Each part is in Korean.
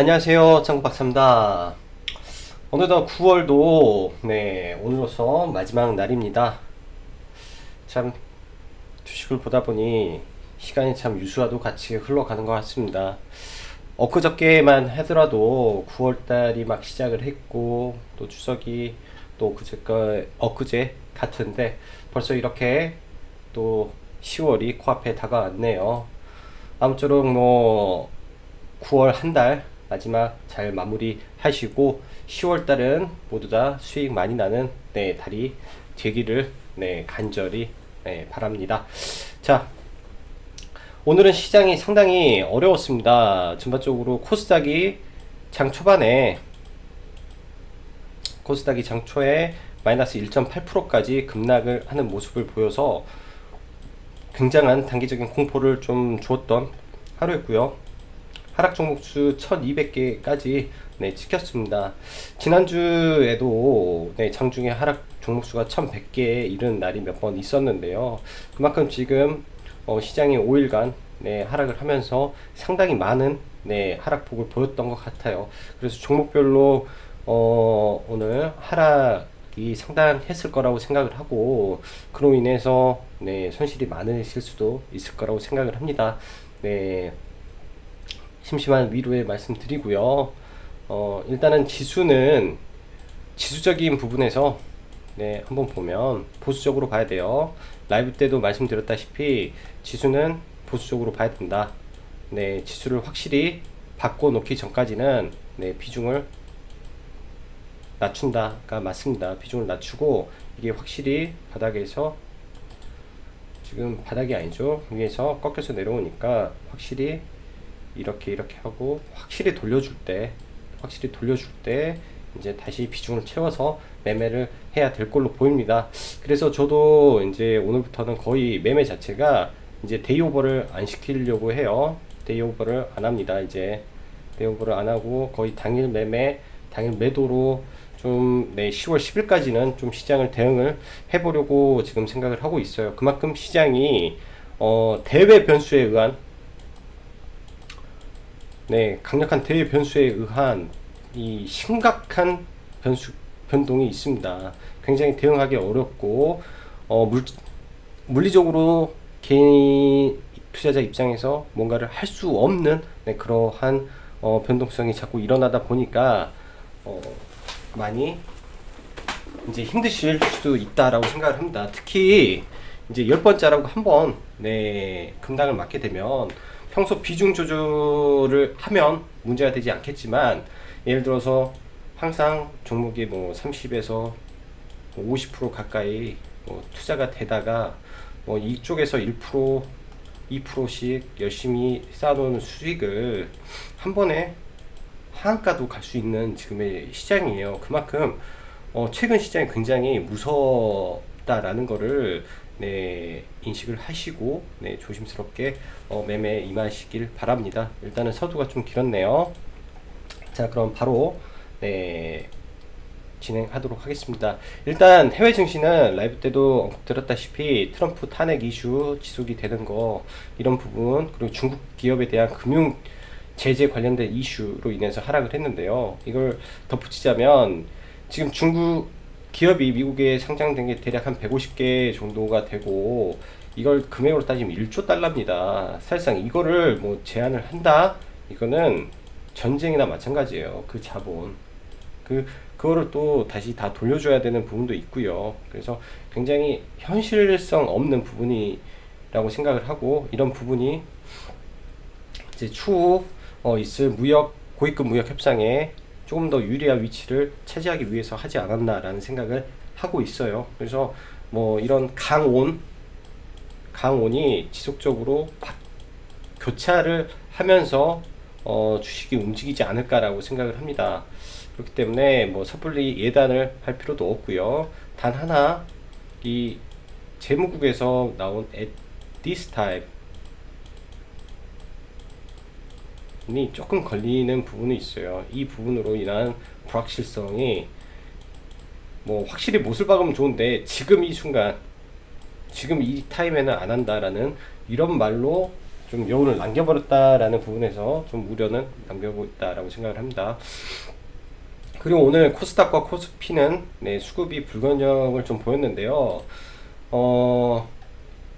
안녕하세요. 장구박사입니다. 어느덧 9월도 네, 오늘로서 마지막 날입니다. 참 주식을 보다 보니 시간이 참 유수와도 같이 흘러가는 것 같습니다. 엊그저께만 하더라도 9월달이 막 시작을 했고 또 추석이 또 그저께 엊그제 같은데 벌써 이렇게 또 10월이 코앞에 다가왔네요. 아무쪼록 뭐 9월 한 달 마지막 잘 마무리 하시고 10월 달은 모두 다 수익 많이 나는 네, 달이 되기를 네, 간절히 네, 바랍니다. 자, 오늘은 시장이 상당히 어려웠습니다. 전반적으로 코스닥이 장 초반에 코스닥이 장 초에 마이너스 1.8%까지 급락을 하는 모습을 보여서 굉장한 단기적인 공포를 좀 주었던 하루였고요. 하락 종목 수 1200개까지 네, 찍혔습니다. 지난주에도 네, 장중에 하락 종목 수가 1100개에 이른 날이 몇 번 있었는데요. 그만큼 지금 어, 시장이 5일간 네, 하락을 하면서 상당히 많은 네, 하락폭을 보였던 것 같아요. 그래서 종목별로 어, 오늘 하락이 상당했을 거라고 생각을 하고 그로 인해서 네, 손실이 많으실 수도 있을 거라고 생각을 합니다. 네, 심심한 위로의 말씀 드리고요. 어, 일단은 지수는 지수적인 부분에서 네, 한번 보면 보수적으로 봐야 돼요. 라이브 때도 말씀드렸다시피 지수는 보수적으로 봐야 된다. 네, 지수를 확실히 바꿔 놓기 전까지는 네, 비중을 낮춘다가 맞습니다. 비중을 낮추고 이게 확실히 바닥에서 지금 바닥이 아니죠. 위에서 꺾여서 내려오니까 확실히 이렇게 이렇게 하고 확실히 돌려줄 때 확실히 돌려줄 때 이제 다시 비중을 채워서 매매를 해야 될 걸로 보입니다. 그래서 저도 이제 오늘부터는 거의 매매 자체가 이제 데이오버를 안 시키려고 해요. 데이오버를 안 합니다. 이제 데이오버를 안 하고 거의 당일 매매, 당일 매도로 좀, 네, 10월 10일까지는 좀 시장을 대응을 해보려고 지금 생각을 하고 있어요. 그만큼 시장이, 어, 대외 변수에 의한 네, 강력한 대외 변수에 의한 이 심각한 변수 변동이 있습니다. 굉장히 대응하기 어렵고 어, 물, 물리적으로 개인 투자자 입장에서 뭔가를 할 수 없는 네, 그러한 어, 변동성이 자꾸 일어나다 보니까 어, 많이 이제 힘드실 수도 있다라고 생각을 합니다. 특히 이제 열 번째라고 한번 네 금당을 맞게 되면 평소 비중 조절을 하면 문제가 되지 않겠지만 예를 들어서 항상 종목이 뭐 30에서 50% 가까이 뭐 투자가 되다가 뭐 이쪽에서 1% 2%씩 열심히 쌓아놓은 수익을 한 번에 하한가도 갈 수 있는 지금의 시장이에요. 그만큼 어 최근 시장이 굉장히 무섭다라는 거를 네, 인식을 하시고 네, 조심스럽게 어, 매매에 임하시길 바랍니다. 일단은 서두가 좀 길었네요. 자, 그럼 바로 네, 진행하도록 하겠습니다. 일단 해외 증시는 라이브 때도 언급드렸다시피 트럼프 탄핵 이슈 지속이 되는 거 이런 부분 그리고 중국 기업에 대한 금융 제재 관련된 이슈로 인해서 하락을 했는데요. 이걸 덧붙이자면 지금 중국 기업이 미국에 상장된 게 대략 한 150개 정도가 되고 이걸 금액으로 따지면 1조 달러입니다. 사실상 이거를 뭐 제한을 한다? 이거는 전쟁이나 마찬가지예요. 그 자본. 그, 그거를 또 다시 다 돌려줘야 되는 부분도 있고요. 그래서 굉장히 현실성 없는 부분이라고 생각을 하고 이런 부분이 이제 추후 어, 있을 무역, 고위급 무역 협상에 조금 더 유리한 위치를 차지하기 위해서 하지 않았나라는 생각을 하고 있어요. 그래서 뭐 이런 강온, 강온이 지속적으로 바, 교차를 하면서 어, 주식이 움직이지 않을까라고 생각을 합니다. 그렇기 때문에 뭐 섣불리 예단을 할 필요도 없고요. 단 하나 이 재무국에서 나온 at this time 이 조금 걸리는 부분이 있어요. 이 부분으로 인한 불확실성이 뭐 확실히 못을 박으면 좋은데 지금 이 순간 지금 이 타임에는 안 한다라는 이런 말로 좀 여운을 남겨버렸다라는 부분에서 좀 우려는 남겨보고 있다라고 생각을 합니다. 그리고 오늘 코스닥과 코스피는 네, 수급이 불균형을 좀 보였는데요. 어,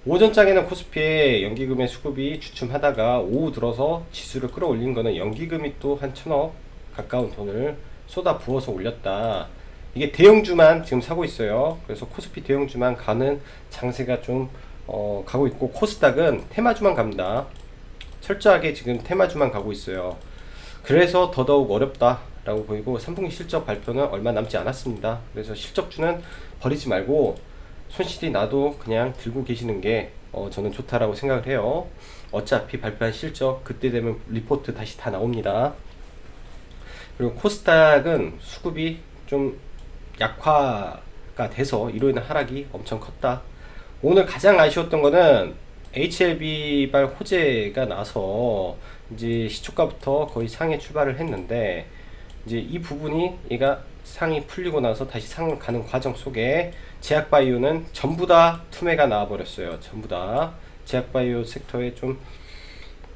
오전장에는 코스피의 연기금의 수급이 주춤하다가 오후 들어서 지수를 끌어올린 거는 연기금이 또 한 천억 가까운 돈을 쏟아 부어서 올렸다. 이게 대형주만 지금 사고 있어요. 그래서 코스피 대형주만 가는 장세가 좀 어, 가고 있고 코스닥은 테마주만 갑니다. 철저하게 지금 테마주만 가고 있어요. 그래서 더더욱 어렵다라고 보이고 3분기 실적 발표는 얼마 남지 않았습니다. 그래서 실적주는 버리지 말고 손실이 나도 그냥 들고 계시는 게 어, 저는 좋다라고 생각을 해요. 어차피 발표한 실적 그때 되면 리포트 다시 다 나옵니다. 그리고 코스닥은 수급이 좀 약화가 돼서 인한 하락이 엄청 컸다. 오늘 가장 아쉬웠던 거는 HLB발 호재가 나서 이제 시초가부터 거의 상에 출발을 했는데 이제 이 부분이 얘가 상이 풀리고 나서 다시 상을 가는 과정 속에 제약바이오는 전부 다 투매가 나와버렸어요. 전부 다 제약바이오 섹터에 좀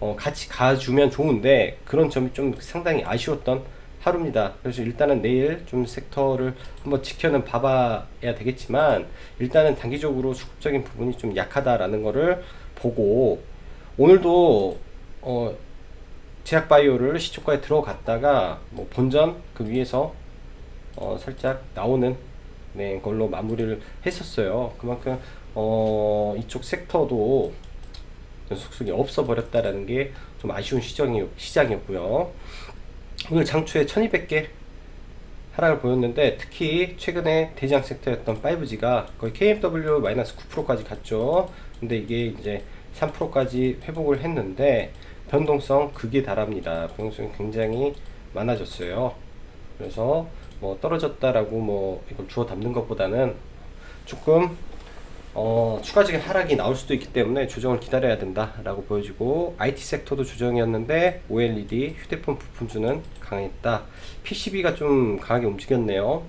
어, 같이 가주면 좋은데 그런 점이 좀 상당히 아쉬웠던 하루입니다. 그래서 일단은 내일 좀 섹터를 한번 지켜는 봐봐야 되겠지만 일단은 단기적으로 수급적인 부분이 좀 약하다라는 거를 보고 오늘도 어, 제약바이오를 시초가에 들어갔다가 뭐 본전 그 위에서 어, 살짝 나오는 네, 걸로 마무리를 했었어요. 그만큼 어, 이쪽 섹터도 속속이 없어 버렸다라는 게 좀 아쉬운 시장이, 시장이었고요. 오늘 장초에 1200개 하락을 보였는데 특히 최근에 대장 섹터였던 5G가 거의 KMW-9%까지 갔죠. 근데 이게 이제 3%까지 회복을 했는데 변동성 극에 달합니다. 변동성이 굉장히 많아졌어요. 그래서 뭐 떨어졌다라고 뭐 이걸 주워 담는 것보다는 조금 어, 추가적인 하락이 나올 수도 있기 때문에 조정을 기다려야 된다라고 보여지고 IT 섹터도 조정이었는데 OLED 휴대폰 부품주는 강했다. PCB가 좀 강하게 움직였네요.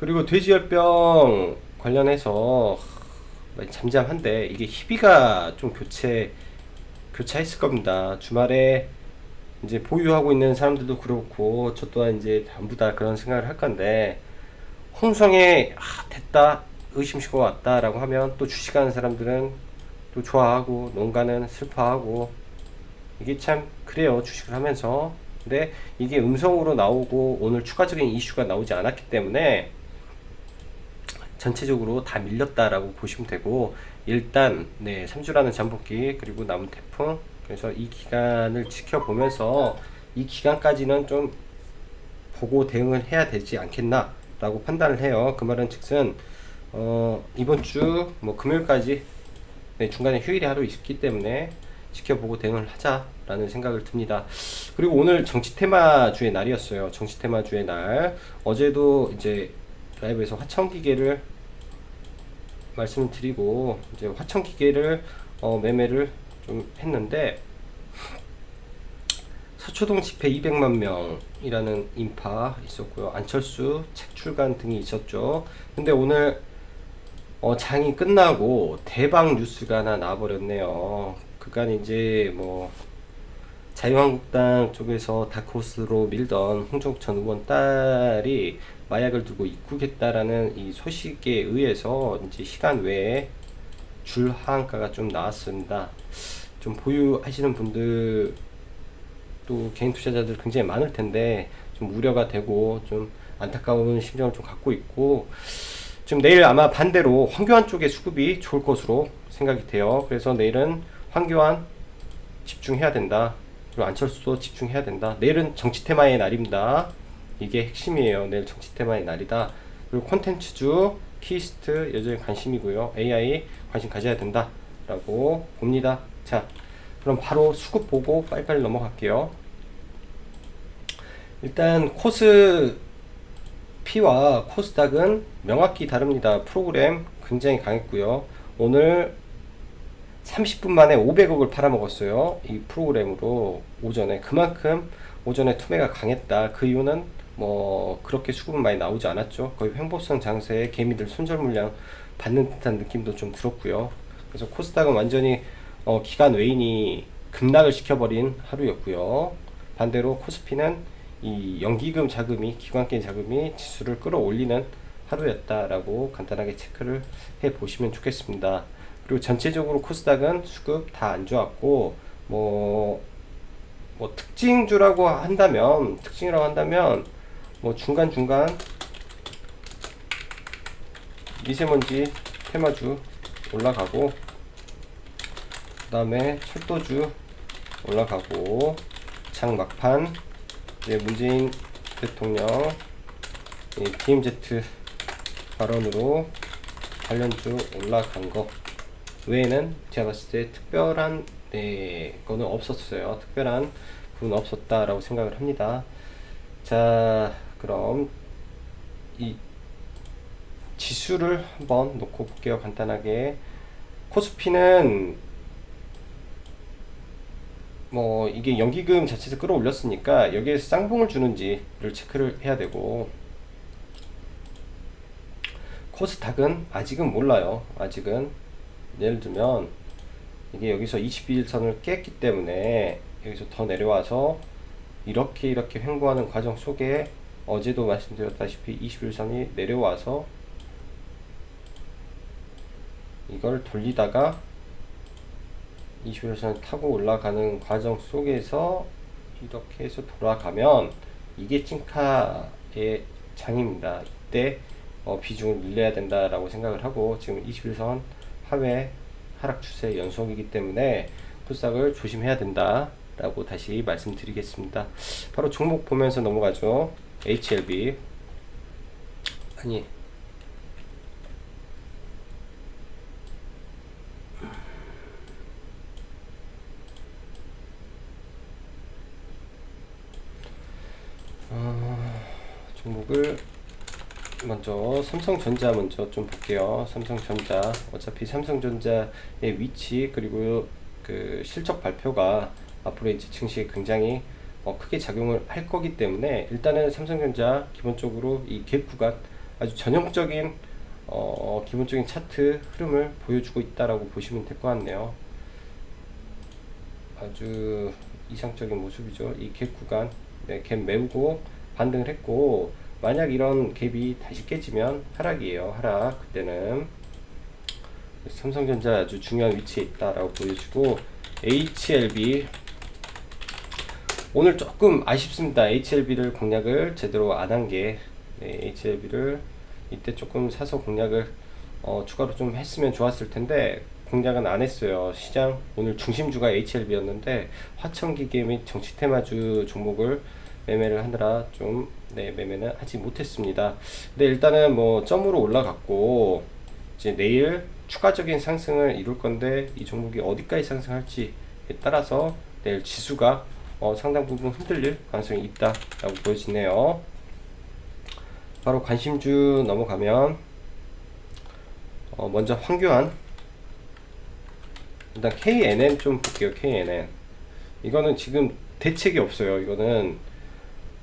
그리고 돼지열병 관련해서 잠잠한데 이게 희비가 좀 교체 교차했을 겁니다. 주말에 이제 보유하고 있는 사람들도 그렇고 저 또한 이제 전부 다 그런 생각을 할 건데 홍성에 아, 됐다 의심시고 왔다라고 하면 또 주식하는 사람들은 또 좋아하고 농가는 슬퍼하고 이게 참 그래요 주식을 하면서. 근데 이게 음성으로 나오고 오늘 추가적인 이슈가 나오지 않았기 때문에 전체적으로 다 밀렸다라고 보시면 되고 일단 네 3주라는 잠복기 그리고 남은 태풍 그래서 이 기간을 지켜보면서 이 기간까지는 좀 보고 대응을 해야 되지 않겠나 라고 판단을 해요 그 말은 즉슨 어, 이번 주 뭐 금요일까지 네, 중간에 휴일이 하루 있기 때문에 지켜보고 대응을 하자라는 생각을 듭니다. 그리고 오늘 정치 테마 주의 날이었어요. 정치 테마 주의 날. 어제도 이제 라이브에서 화천 기계를 말씀을 드리고 이제 화천 기계를 어, 매매를 좀 했는데 서초동 집회 200만 명이라는 인파 있었고요. 안철수 책 출간 등이 있었죠. 근데 오늘 어, 장이 끝나고 대박 뉴스가 하나 나와버렸네요. 그간 이제 뭐 자유한국당 쪽에서 다크호스로 밀던 홍정천 의원 딸이 마약을 두고 입국했다라는 이 소식에 의해서 이제 시간 외에 줄 하한가가 좀 나왔습니다. 좀 보유하시는 분들 또 개인 투자자들 굉장히 많을 텐데 좀 우려가 되고 좀 안타까운 심정을 좀 갖고 있고 지금 내일 아마 반대로 황교안 쪽의 수급이 좋을 것으로 생각이 돼요. 그래서 내일은 황교안 집중해야 된다. 그리고 안철수도 집중해야 된다. 내일은 정치 테마의 날입니다. 이게 핵심이에요. 내일 정치 테마의 날이다. 그리고 콘텐츠주 키스트 여전히 관심이고요. AI 관심 가져야 된다. 라고 봅니다. 자, 그럼 바로 수급 보고 빨리빨리 넘어갈게요. 일단 코스 P와 코스닥은 명확히 다릅니다. 프로그램 굉장히 강했고요. 오늘 30분 만에 500억을 팔아먹었어요. 이 프로그램으로 오전에 그만큼 오전에 투매가 강했다. 그 이유는 뭐 그렇게 수급은 많이 나오지 않았죠. 거의 횡보성 장세에 개미들 손절 물량 받는 듯한 느낌도 좀 들었고요. 그래서 코스닥은 완전히 어, 기간 외인이 급락을 시켜버린 하루였고요. 반대로 코스피는 이 연기금 자금이 기관권 자금이 지수를 끌어올리는 하루였다라고 간단하게 체크를 해 보시면 좋겠습니다. 그리고 전체적으로 코스닥은 수급 다 안 좋았고 뭐, 뭐 특징주라고 한다면 특징이라고 한다면 뭐 중간 중간 미세먼지 테마주 올라가고 그 다음에 철도주 올라가고 장 막판 네, 문재인 대통령 이 DMZ 발언으로 관련주 올라간 거 외에는 제가 봤을 때 특별한 네, 거는 없었어요. 특별한 부분 없었다라고 생각을 합니다. 자, 그럼 이 지수를 한번 놓고 볼게요. 간단하게. 코스피는 뭐 이게 연기금 자체에서 끌어올렸으니까 여기에서 쌍봉을 주는지를 체크를 해야 되고 코스닥은 아직은 몰라요. 아직은 예를 들면 이게 여기서 21선을 깼기 때문에 여기서 더 내려와서 이렇게 이렇게 횡보하는 과정 속에 어제도 말씀드렸다시피 21선이 내려와서 이걸 돌리다가 21선을 타고 올라가는 과정 속에서 이렇게 해서 돌아가면 이게 찐카의 장입니다. 이때 어, 비중을 늘려야 된다라고 생각을 하고 지금 21선 하회 하락 추세 연속이기 때문에 코스닥을 조심해야 된다라고 다시 말씀드리겠습니다. 바로 종목 보면서 넘어가죠. HLB 아니 어, 종목을 먼저 삼성전자 먼저 좀 볼게요. 삼성전자 어차피 삼성전자의 위치 그리고 그 실적 발표가 앞으로 이제 증시에 굉장히 어, 크게 작용을 할 거기 때문에 일단은 삼성전자 기본적으로 이 갭 구간 아주 전형적인 어, 기본적인 차트 흐름을 보여주고 있다라고 보시면 될 것 같네요. 아주 이상적인 모습이죠. 이 갭 구간 네, 갭 메우고 반등을 했고 만약 이런 갭이 다시 깨지면 하락이에요. 하락. 그때는 삼성전자 아주 중요한 위치에 있다라고 보여지고 HLB 오늘 조금 아쉽습니다. HLB를 공략을 제대로 안 한게 네, HLB를 이때 조금 사서 공략을 어, 추가로 좀 했으면 좋았을 텐데 공략은 안 했어요. 시장 오늘 중심주가 HLB였는데 화천기계 및 정치 테마주 종목을 매매를 하느라 좀 네, 매매는 하지 못했습니다. 근데 일단은 뭐 점으로 올라갔고 이제 내일 추가적인 상승을 이룰 건데 이 종목이 어디까지 상승할지에 따라서 내일 지수가 어, 상당 부분 흔들릴 가능성이 있다라고 보여지네요. 바로 관심주 넘어가면 어, 먼저 황교안 일단 KNN 좀 볼게요. KNN 이거는 지금 대책이 없어요. 이거는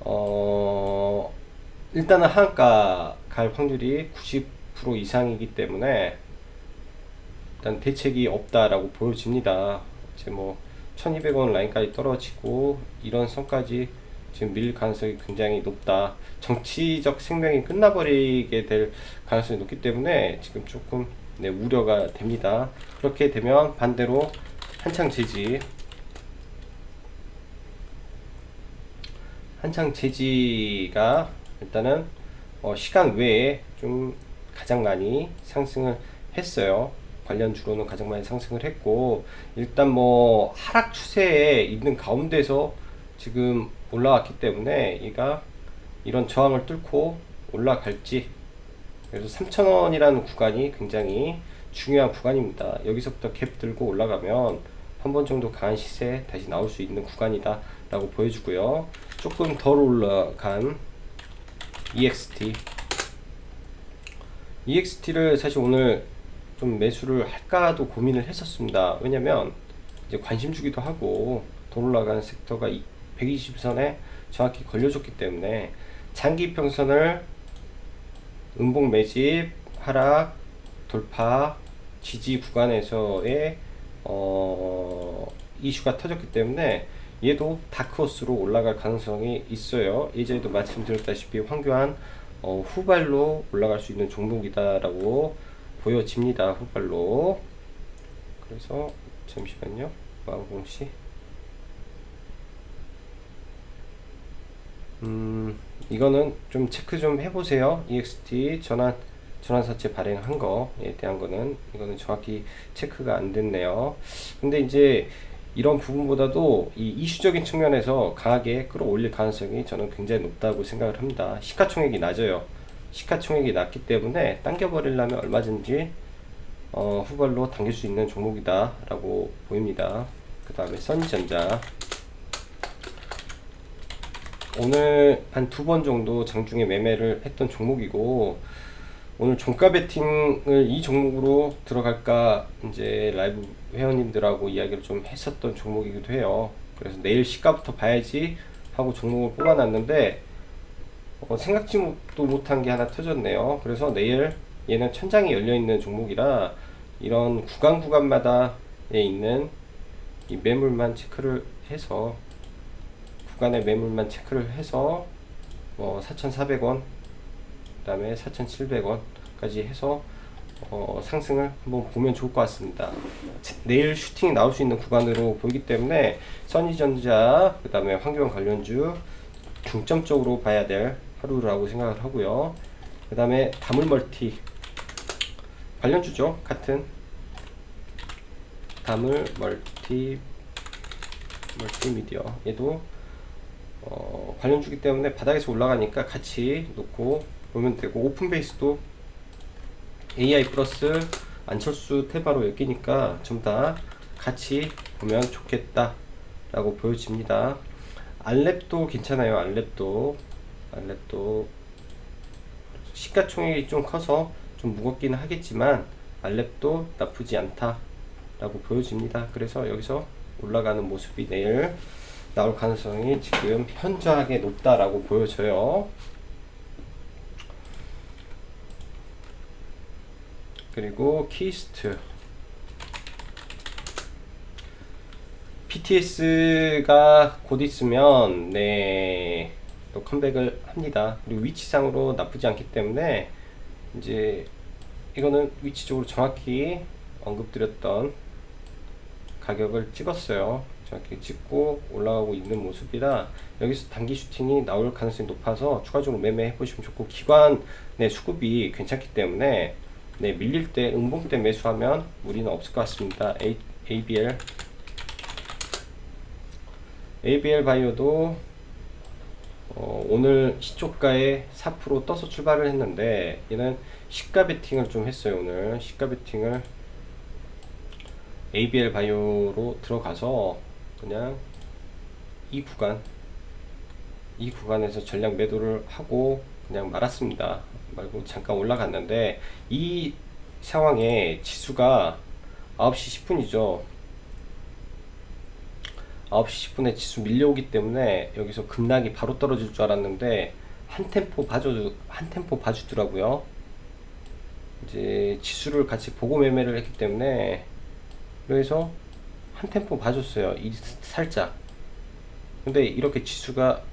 어, 일단은 하한가 갈 확률이 90% 이상이기 때문에 일단 대책이 없다라고 보여집니다. 이제 뭐 1200원 라인까지 떨어지고 이런 선까지 지금 밀 가능성이 굉장히 높다. 정치적 생명이 끝나버리게 될 가능성이 높기 때문에 지금 조금 네, 우려가 됩니다. 그렇게 되면 반대로 한창 지지 한창 제지가 일단은 어 시간 외에 좀 가장 많이 상승을 했어요. 관련 주로는 가장 많이 상승을 했고 일단 뭐 하락 추세에 있는 가운데서 지금 올라왔기 때문에 얘가 이런 저항을 뚫고 올라갈지 그래서 3,000원이라는 구간이 굉장히 중요한 구간입니다. 여기서부터 갭 들고 올라가면 한 번 정도 강한 시세 다시 나올 수 있는 구간이다 라고 보여주고요. 조금 덜 올라간 EXT EXT를 사실 오늘 좀 매수를 할까도 고민을 했었습니다. 왜냐면 이제 관심 주기도 하고 덜 올라가는 섹터가 120선에 정확히 걸려줬기 때문에 장기 평선을 음봉 매집 하락 돌파 지지 구간에서의 어, 이슈가 터졌기 때문에 얘도 다크호스로 올라갈 가능성이 있어요. 예전에도 말씀드렸다시피 황교안 어, 후발로 올라갈 수 있는 종목이다라고 보여집니다. 후발로. 그래서 잠시만요. 마공시. 음, 이거는 좀 체크 좀 해보세요. EXT 전환 전환사채 발행한 거에 대한 거는 이거는 정확히 체크가 안 됐네요. 근데 이제 이런 부분보다도 이 이슈적인 측면에서 강하게 끌어올릴 가능성이 저는 굉장히 높다고 생각을 합니다. 시가총액이 낮아요. 시가총액이 낮기 때문에 당겨버리려면 얼마든지 어, 후발로 당길 수 있는 종목이다라고 보입니다. 그 다음에 선전자 오늘 한 두 번 정도 장중에 매매를 했던 종목이고 오늘 종가 베팅을 이 종목으로 들어갈까 이제 라이브 회원님들하고 이야기를 좀 했었던 종목이기도 해요. 그래서 내일 시가부터 봐야지 하고 종목을 뽑아놨는데 어, 생각지도 못한 게 하나 터졌네요. 그래서 내일 얘는 천장이 열려 있는 종목이라 이런 구간 구간마다에 있는 이 매물만 체크를 해서 구간의 매물만 체크를 해서 뭐 4,400원 그 다음에 4,700원까지 해서 어, 상승을 한번 보면 좋을 것 같습니다. 내일 슈팅이 나올 수 있는 구간으로 보이기 때문에 써니전자 그 다음에 환경 관련주 중점적으로 봐야 될 하루라고 생각을 하고요. 그 다음에 다물멀티 관련주죠 같은 다물멀티 멀티미디어 얘도 어, 관련주기 때문에 바닥에서 올라가니까 같이 놓고 보면 되고 오픈 베이스도 AI 플러스 안철수 테바로 엮이니까 전부 다 같이 보면 좋겠다 라고 보여집니다. 알랩도 괜찮아요 알랩도. 알랩도 시가총액이 좀 커서 좀 무겁기는 하겠지만 알랩도 나쁘지 않다 라고 보여집니다. 그래서 여기서 올라가는 모습이 내일 나올 가능성이 지금 현저하게 높다라고 보여져요. 그리고 키스트 PTS가 곧 있으면 네, 또 컴백을 합니다. 그리고 위치상으로 나쁘지 않기 때문에 이제 이거는 위치적으로 정확히 언급드렸던 가격을 찍었어요. 이렇게 찍고 올라가고 있는 모습이라 여기서 단기 슈팅이 나올 가능성이 높아서 추가적으로 매매해 보시면 좋고 기관의 수급이 괜찮기 때문에 네, 밀릴 때 응봉 때 매수하면 무리는 없을 것 같습니다. A, ABL ABL 바이오도 어, 오늘 시초가에 4% 떠서 출발을 했는데 얘는 시가 베팅을 좀 했어요 오늘 시가 베팅을 ABL 바이오로 들어가서 그냥 이 구간 이 구간에서 전량 매도를 하고 그냥 말았습니다. 말고 잠깐 올라갔는데 이 상황에 지수가 9시 10분이죠. 9시 10분에 지수 밀려오기 때문에 여기서 급락이 바로 떨어질 줄 알았는데 한 템포 봐주 한 템포 봐주더라고요. 이제 지수를 같이 보고 매매를 했기 때문에 그래서 한 템포 봐줬어요. 이 살짝. 근데 이렇게 지수가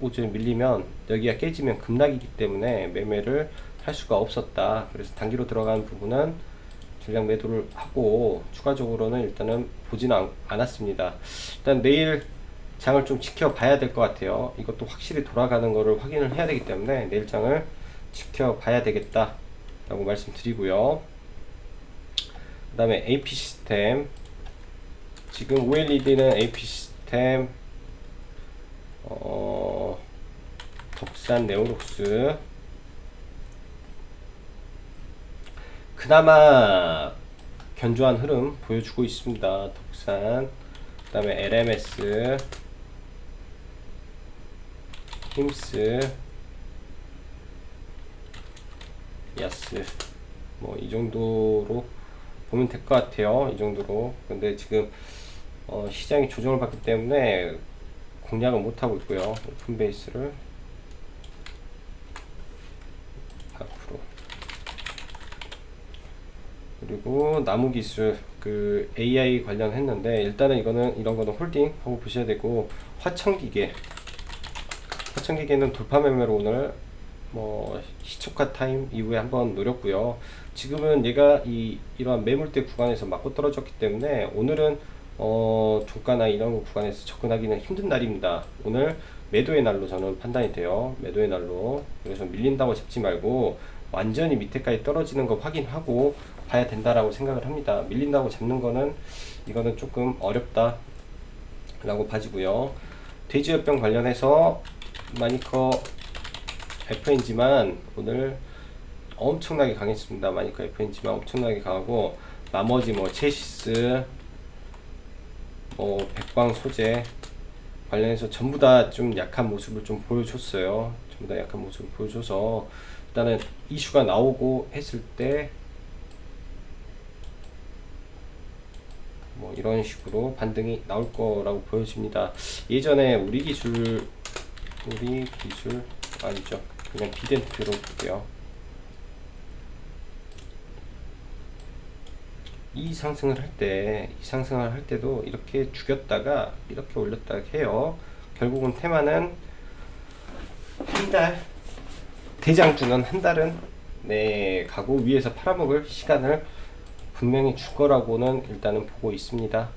오전에 밀리면 여기가 깨지면 급락이기 때문에 매매를 할 수가 없었다. 그래서 단기로 들어가는 부분은 전량 매도를 하고 추가적으로는 일단은 보지는 않았습니다. 일단 내일 장을 좀 지켜봐야 될 것 같아요. 이것도 확실히 돌아가는 거를 확인을 해야 되기 때문에 내일 장을 지켜봐야 되겠다. 라고 말씀드리고요. 그 다음에 AP 시스템 지금 OLED는 AP 시스템 어, 덕산 네오록스 그나마 견조한 흐름 보여주고 있습니다. 덕산 그 다음에 LMS 힘스 야스 뭐 이 정도로 보면 될 것 같아요. 이 정도로 근데 지금 어, 시장이 조정을 받기 때문에 공략을 못하고 있고요. 오픈 베이스를 앞으로 그리고 나무 기술 그 AI 관련 했는데 일단은 이거는 이런 거는 홀딩 하고 보셔야 되고 화천기계 화천기계는 돌파 매매로 오늘 뭐 시초가 타임 이후에 한번 노렸고요. 지금은 얘가 이 이러한 매물대 구간에서 맞고 떨어졌기 때문에 오늘은 어 종가나 이런 구간에서 접근하기는 힘든 날입니다. 오늘 매도의 날로 저는 판단이 돼요. 매도의 날로 그래서 밀린다고 잡지 말고 완전히 밑에까지 떨어지는 거 확인하고 봐야 된다라고 생각을 합니다. 밀린다고 잡는 거는 이거는 조금 어렵다 라고 봐지고요. 돼지열병 관련해서 마니커 FNG만 오늘 엄청나게 강했습니다. 마니커 FNG만 엄청나게 강하고 나머지 뭐 체시스 뭐 백광 소재 관련해서 전부 다 좀 약한 모습을 좀 보여줬어요. 전부 다 약한 모습을 보여줘서 일단은 이슈가 나오고 했을 때 뭐 이런 식으로 반등이 나올 거라고 보여집니다. 예전에 우리 기술 우리 기술 아니죠. 그냥 비덴트로 볼게요. 이 상승을 할 때, 이 상승을 할 때도 이렇게 죽였다가 이렇게 올렸다가 해요. 결국은 테마는 한 달, 대장주는 한 달은 네, 가고 위에서 팔아먹을 시간을 분명히 줄 거라고는 일단은 보고 있습니다.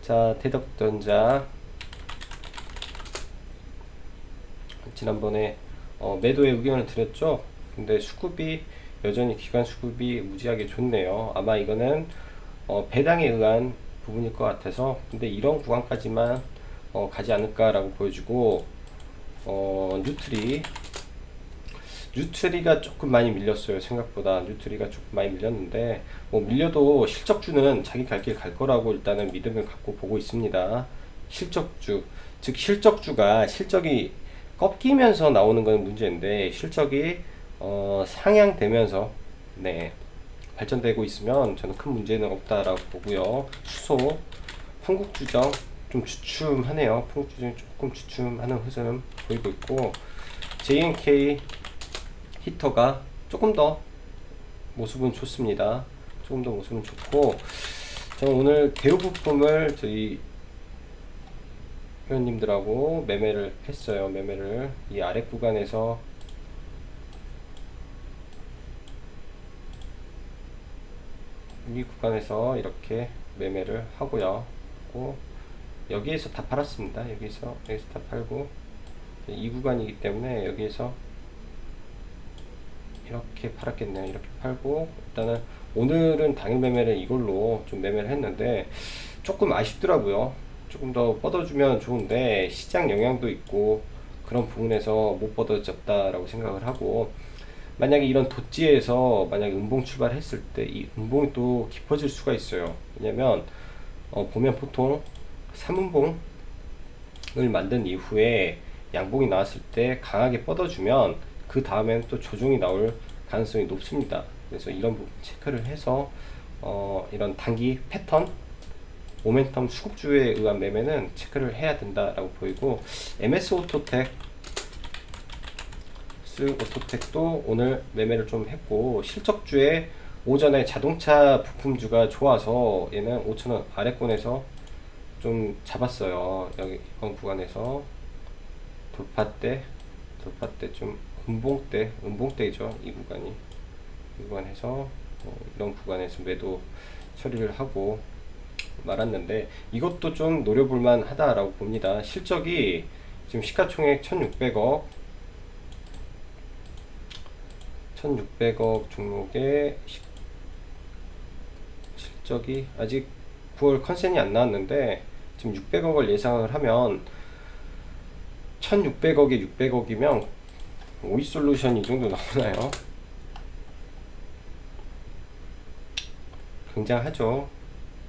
자, 대덕전자. 지난번에 어, 매도의 의견을 드렸죠. 근데 수급이 여전히 기관 수급이 무지하게 좋네요. 아마 이거는 어, 배당에 의한 부분일 것 같아서 근데 이런 구간까지만 어, 가지 않을까라고 보여주고 어, 뉴트리. 뉴트리가 조금 많이 밀렸어요 생각보다. 뉴트리가 조금 많이 밀렸는데 뭐 밀려도 실적주는 자기 갈 길 갈 거라고 일단은 믿음을 갖고 보고 있습니다. 실적주. 즉 실적주가 실적이 꺾이면서 나오는 건 문제인데 실적이 어, 상향되면서 네 발전되고 있으면 저는 큰 문제는 없다라고 보고요 수소 풍국주정 좀 주춤하네요 풍국주정이 조금 주춤하는 흐름 보이고 있고 JNK 히터가 조금 더 모습은 좋습니다. 조금 더 모습은 좋고 저는 오늘 대우 부품을 저희 회원님들하고 매매를 했어요. 매매를 이 아래 구간에서 이 구간에서 이렇게 매매를 하고요. 하고 여기에서 다 팔았습니다. 여기서 여기서 다 팔고 이 구간이기 때문에 여기에서 이렇게 팔았겠네요. 이렇게 팔고 일단은 오늘은 당일 매매를 이걸로 좀 매매를 했는데 조금 아쉽더라고요. 조금 더 뻗어주면 좋은데 시장 영향도 있고 그런 부분에서 못 뻗어졌다라고 생각을 하고 만약에 이런 도지에서 만약에 음봉 출발했을 때 이 음봉이 또 깊어질 수가 있어요. 왜냐면 어 보면 보통 3음봉을 만든 이후에 양봉이 나왔을 때 강하게 뻗어주면 그 다음엔 또 조정이 나올 가능성이 높습니다. 그래서 이런 부분 체크를 해서 어, 이런 단기 패턴 모멘텀 수급주에 의한 매매는 체크를 해야 된다라고 보이고 MS 오토텍 스 오토텍도 오늘 매매를 좀 했고 실적주에 오전에 자동차 부품주가 좋아서 얘는 5천원 아래권에서 좀 잡았어요 여기 이번 구간에서 돌파 때 돌파 때좀 음봉대, 음봉대죠. 이 구간이. 이 구간에서 어, 이런 구간에서 매도 처리를 하고 말았는데 이것도 좀 노려볼만 하다라고 봅니다. 실적이 지금 시가총액 1600억 1600억 종목의 실적이 아직 9월 컨센이 안 나왔는데 지금 600억을 예상을 하면 1600억에 600억이면 오이 솔루션 이 정도 나오나요? 굉장하죠.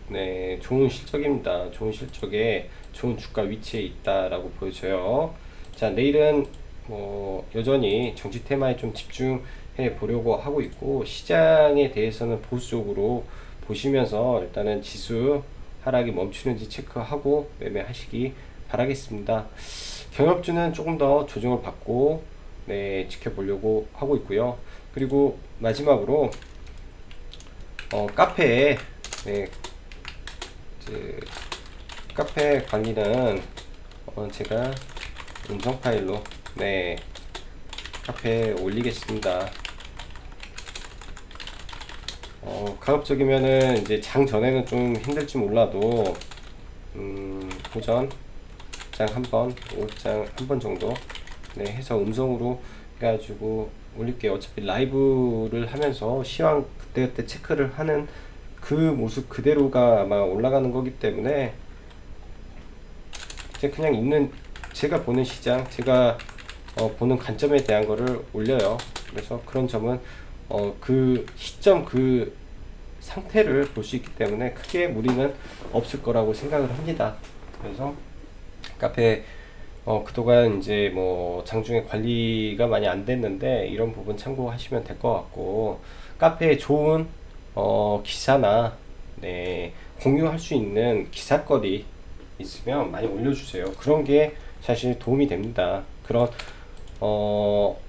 네, 좋은 실적입니다. 좋은 실적에 좋은 주가 위치에 있다라고 보여져요. 자, 내일은 뭐 여전히 정치 테마에 좀 집중 해 보려고 하고 있고 시장에 대해서는 보수적으로 보시면서 일단은 지수 하락이 멈추는지 체크하고 매매하시기 바라겠습니다. 경협주는 조금 더 조정을 받고 네, 지켜보려고 하고 있고요. 그리고 마지막으로 어, 카페에 네, 카페 관리는 어, 제가 음성 파일로 네 카페에 올리겠습니다. 어, 가급적이면은 이제 장 전에는 좀 힘들지 몰라도 음, 오전 장 한 번, 오후장 한 번 정도 네, 해서 음성으로 해가지고 올릴게요. 어차피 라이브를 하면서 시황 그때그때 체크를 하는 그 모습 그대로가 아마 올라가는 거기 때문에 이제 그냥 있는 제가 보는 시장, 제가 어, 보는 관점에 대한 거를 올려요. 그래서 그런 점은 어, 그 시점 그 상태를 볼 수 있기 때문에 크게 무리는 없을 거라고 생각을 합니다. 그래서 카페 어, 그동안 이제 뭐 장중에 관리가 많이 안 됐는데 이런 부분 참고하시면 될 것 같고 카페에 좋은 어, 기사나 네, 공유할 수 있는 기사거리 있으면 많이 올려주세요. 그런 게 사실 도움이 됩니다. 그런 어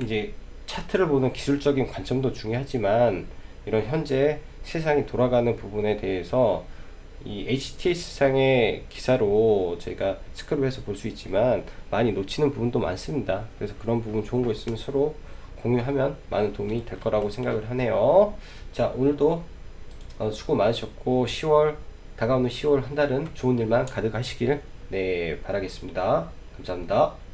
이제 차트를 보는 기술적인 관점도 중요하지만 이런 현재 세상이 돌아가는 부분에 대해서 이 HTS 상의 기사로 저희가 스크롤해서 볼 수 있지만 많이 놓치는 부분도 많습니다. 그래서 그런 부분 좋은 거 있으면 서로 공유하면 많은 도움이 될 거라고 생각을 하네요. 자, 오늘도 어, 수고 많으셨고 10월 다가오는 10월 한 달은 좋은 일만 가득하시길 네 바라겠습니다. 감사합니다.